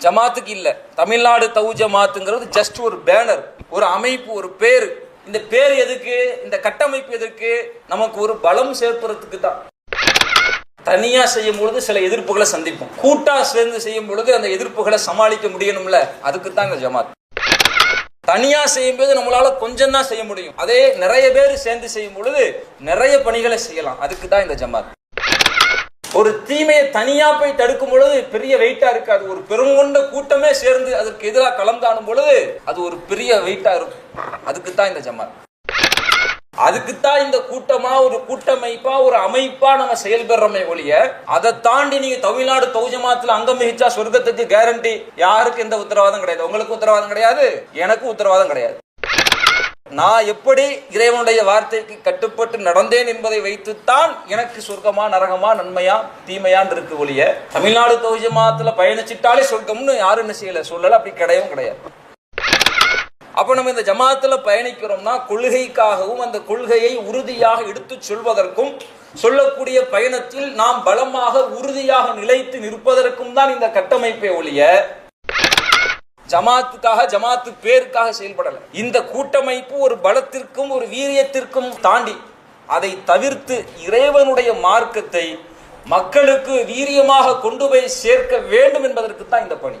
ஜமாத்துக்கு இல்லை. தமிழ்நாடு தவு ஜமாத்துங்கிறது ஜஸ்ட் ஒரு பேனர் ஒரு அமைப்பு ஒரு பேர். இந்த பேர் எதுக்கு? இந்த கட்டமைப்பு எதுக்கு? நமக்கு ஒரு பலம் சேர்ப்பதற்கு தான். தனியா செய்யும் பொழுது சில எதிர்ப்புகளை சந்திப்போம். கூட்டா சேர்ந்து செய்யும் பொழுது அந்த எதிர்ப்புகளை சமாளிக்க முடியணும்ல? அதுக்கு தான் இந்த ஜமாத். தனியா செய்யும் போது நம்மளால கொஞ்சம் தான் செய்ய முடியும். அதே நிறைய பேர் சேர்ந்து செய்யும் பொழுது நிறைய பணிகளை செய்யலாம். அதுக்கு தான் இந்த ஜமாத். ஒரு தீமையை தனியா போய் தடுக்கும் பொழுது பெரிய வெயிட்டா இருக்காது. ஒரு பெருங்கொண்ட கூட்டமே சேர்ந்து அதற்கு எதிராக கலந்தாடும் பொழுது அது ஒரு பெரிய வெயிட்டா இருக்கும். அதுக்கு தான் இந்த ஜமாத். அதுக்குத்தான் இந்த கூட்டமா ஒரு கூட்டமைப்பா ஒரு அமைப்பா நம்ம செயல்படுறோமே ஒழிய அதை தாண்டி நீங்க தமிழ்நாடு தௌஜமாத்துல அங்கம் மிகிச்சா சொர்க்கத்துக்கு கேரண்டி யாருக்கு எந்த உத்தரவாதம் கிடையாது? உங்களுக்கு உத்தரவாதம் கிடையாது எனக்கு உத்தரவாதம் கிடையாது. நான் எப்படி இறைவனுடைய வார்த்தைக்கு கட்டுப்பட்டு நடந்தேன் என்பதை வைத்துத்தான் எனக்கு சொர்க்கமா நரகமா நன்மையா தீமையான் இருக்கு ஒழிய தமிழ்நாடு தௌஜமாத்துல பயணிச்சிட்டாலே சொர்க்கம்னு யாரும் என்ன செய்யல? சொல்லல அப்படி கிடையவும் கிடையாது. அப்போ நம்ம இந்த ஜமாத்தில் பயணிக்கிறோம்னா கொள்கைக்காகவும் அந்த கொள்கையை உறுதியாக எடுத்து சொல்வதற்கும் சொல்லக்கூடிய பயணத்தில் நாம் பலமாக உறுதியாக நிலைத்து நிற்பதற்கும் தான் இந்த கட்டமைப்பை ஒழிய ஜமாத்துக்காக ஜமாத்து பேருக்காக செயல்படல. இந்த கூட்டமைப்பு ஒரு பலத்திற்கும் ஒரு வீரியத்திற்கும் தாண்டி அதை தவிர்த்து இறைவனுடைய மார்க்கத்தை மக்களுக்கு வீரியமாக கொண்டு போய் சேர்க்க வேண்டும் என்பதற்கு தான் இந்த பணி.